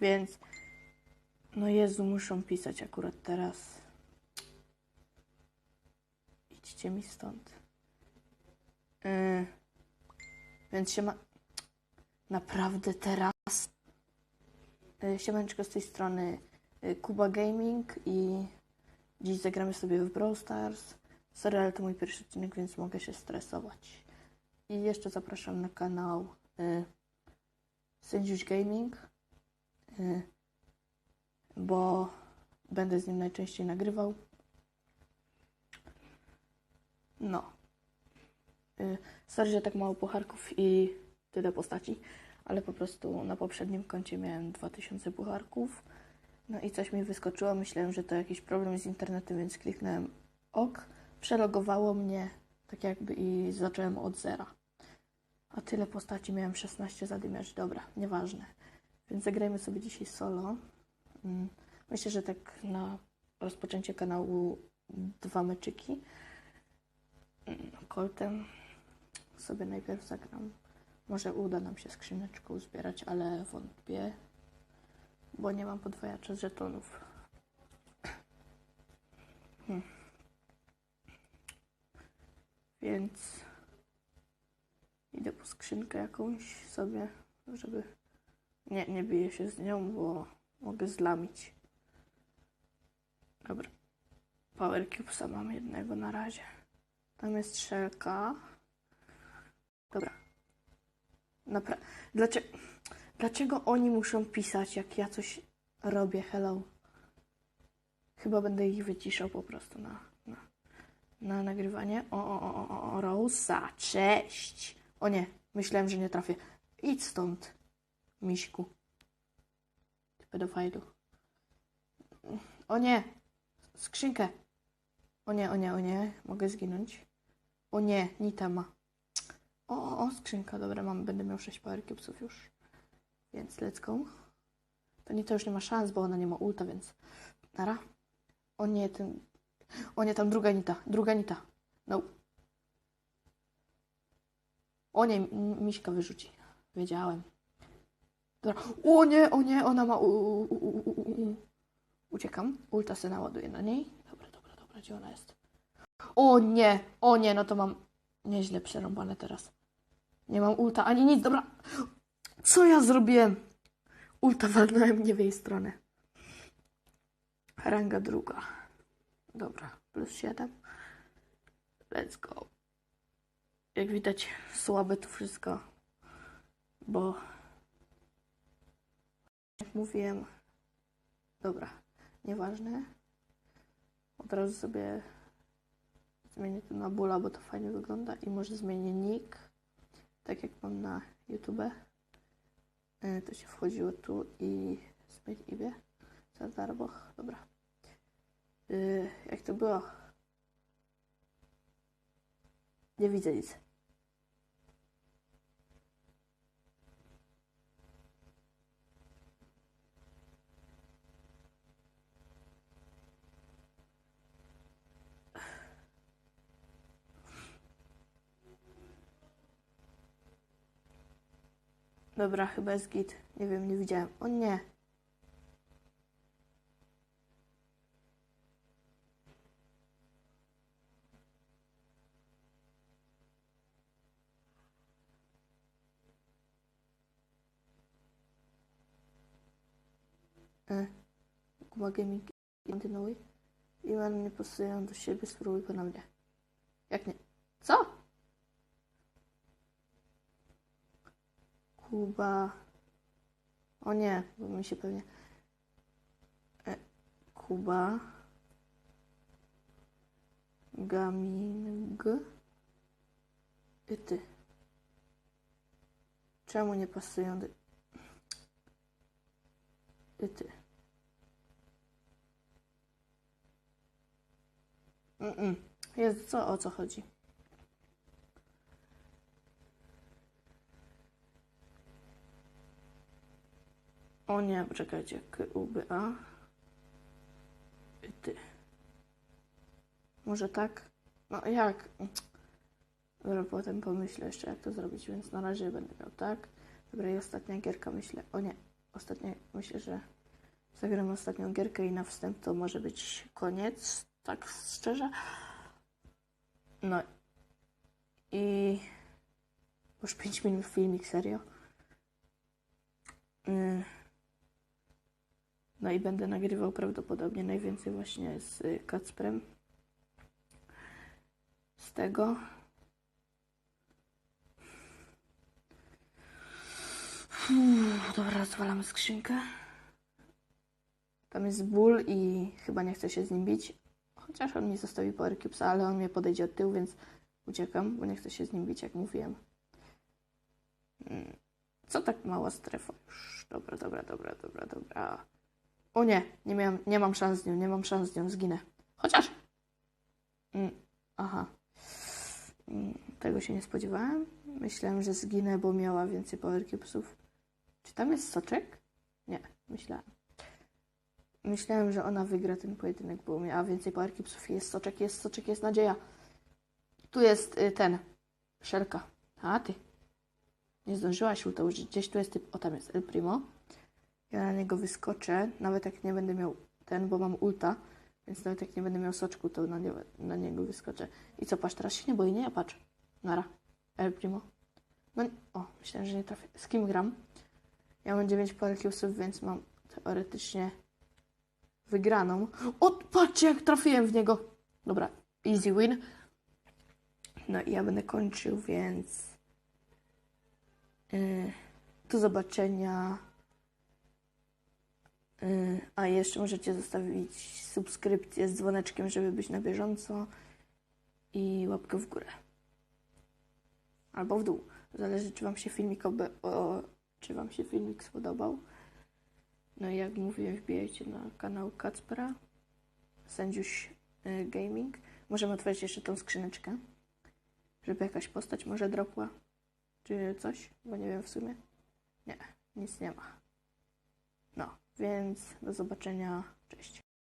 Więc, no Jezu, muszą pisać akurat teraz. Idźcie mi stąd. Yy, więc się ma... Naprawdę teraz? Yy, siemaneczko z tej strony yy, Kuba Gaming i dziś zagramy sobie w Brawl Stars. Sorry, ale to mój pierwszy odcinek, więc mogę się stresować. I jeszcze zapraszam na kanał Sędziuś Gaming y, bo będę z nim najczęściej nagrywał. No. Y, Sorry, że tak mało pucharków i tyle postaci, ale po prostu na poprzednim koncie miałem 2000 pucharków. No i coś mi wyskoczyło. Myślałem, że to jakiś problem z internetem, więc kliknąłem OK. Przelogowało mnie tak jakby i zacząłem od zera. A tyle postaci miałem 16 zadymiarz. Dobra, nieważne. Więc zagrajmy sobie dzisiaj solo. Mm, Myślę, że tak na rozpoczęcie kanału dwa meczyki. Mm, Coltem sobie najpierw zagram. Może uda nam się skrzyneczkę uzbierać, ale wątpię, bo nie mam podwajacza z żetonów. Hmm. Więc idę po skrzynkę jakąś sobie, żeby nie, nie biję się z nią, bo mogę zlamić. Dobra. Power Cubesa mam jednego na razie. Tam jest szelka. Dobra. Napra- dlaczego, dlaczego oni muszą pisać, jak ja coś robię? Hello. Chyba będę ich wyciszał po prostu na, na, na nagrywanie. O, o, o, o, o, Rosa, cześć. O nie, myślałem, że nie trafię. Idź stąd. Miśku. Ty pedofilu. O nie! Skrzynkę! O nie, o nie, o nie. Mogę zginąć. O nie, Nita ma. O, o, o, skrzynka. Dobra, mam, będę miał 6 power cubesów już. Więc let's go. To Nita już nie ma szans, bo ona nie ma ulta, więc... Nara. O nie, ten... O nie, tam druga Nita. Druga Nita. No. O nie, Miśka wyrzuci. Wiedziałem. Dobra. O nie, o nie, ona ma. U, u, u. Uciekam. Ulta se naładuję na niej. Dobra, dobra, dobra, gdzie ona jest? O nie, o nie, no to mam nieźle przerąbane teraz. Nie mam ulta ani nic, dobra. Co ja zrobiłem? Ulta walnąłem nie w jej stronę. Ranga druga. Dobra, plus 7. Let's go. Jak widać, słabe to wszystko, bo jak mówiłem, dobra, nieważne. Od razu sobie zmienię to na bóla, bo to fajnie wygląda i może zmienię nick, tak jak mam na YouTube. Y, To się wchodziło tu i zmień imię. Za darmo, dobra. Y, Jak to było? Nie widzę nic. Dobra, chyba jest git. Nie wiem, nie widziałem. O nie. E, i kontynuuj. I nie pasują do siebie, spróbuj ponownie. Jak nie? Co? Kuba. O nie, bo mi się pewnie. E, Kuba. Gaming. I ty. Czemu nie pasują do. I ty. Mm-mm. Jest co o co chodzi? O nie, poczekajcie. K, U, B, A. I ty. Może tak? No jak? Dobra, potem pomyślę jeszcze, jak to zrobić, więc na razie będę miał tak. Dobra, i ostatnia gierka myślę. O nie, ostatnia, myślę, że zagram ostatnią gierkę i na wstęp to może być koniec, tak szczerze. No i już 5 minut filmik, serio. Mm. No i będę nagrywał prawdopodobnie najwięcej właśnie z Kacprem. Z tego. Dobra, rozwalamy skrzynkę. Tam jest ból i chyba nie chcę się z nim bić. Chociaż on mi zostawi Power Cubesa, ale on mnie podejdzie od tyłu, więc uciekam, bo nie chcę się z nim bić, jak mówiłem. Mm, Co tak mała strefa już? Dobra, dobra, dobra, dobra, dobra. O nie, nie, miałem, nie mam szans z nią, nie mam szans z nią, zginę. Chociaż... Mm, aha. Mm, Tego się nie spodziewałem. Myślałem, że zginę, bo miała więcej Power Cubesów. Czy tam jest soczek? Nie, myślałem. Myślałem, że ona wygra ten pojedynek, bo miała więcej Power Cubesów. Jest soczek, jest soczek, jest nadzieja. Tu jest y, ten. Szelka. A ty. Nie zdążyłaś ulta użyć. Gdzieś tu jest typ. O, tam jest El Primo. Ja na niego wyskoczę, nawet jak nie będę miał ten, bo mam ulta, więc nawet jak nie będę miał soczku, to na, nie, na niego wyskoczę. I co, patrz, teraz się nie boi, nie? Ja patrz. Nara. El Primo. No, o, myślałem, że nie trafię. Z kim gram? Ja mam 9 power cubesów, więc mam teoretycznie wygraną. O, patrzcie, jak trafiłem w niego. Dobra, easy win. No i ja będę kończył, więc... Yy, do zobaczenia. Yy, a jeszcze możecie zostawić subskrypcję z dzwoneczkiem, żeby być na bieżąco. I łapkę w górę. Albo w dół. Zależy, czy Wam się filmik, o, czy wam się filmik spodobał. No i jak mówiłem, wbijajcie na kanał Kacpra, Sędziuś y, Gaming. Możemy otworzyć jeszcze tą skrzyneczkę, żeby jakaś postać może dropła, czy coś, bo nie wiem w sumie. Nie, nic nie ma. No, więc do zobaczenia, cześć.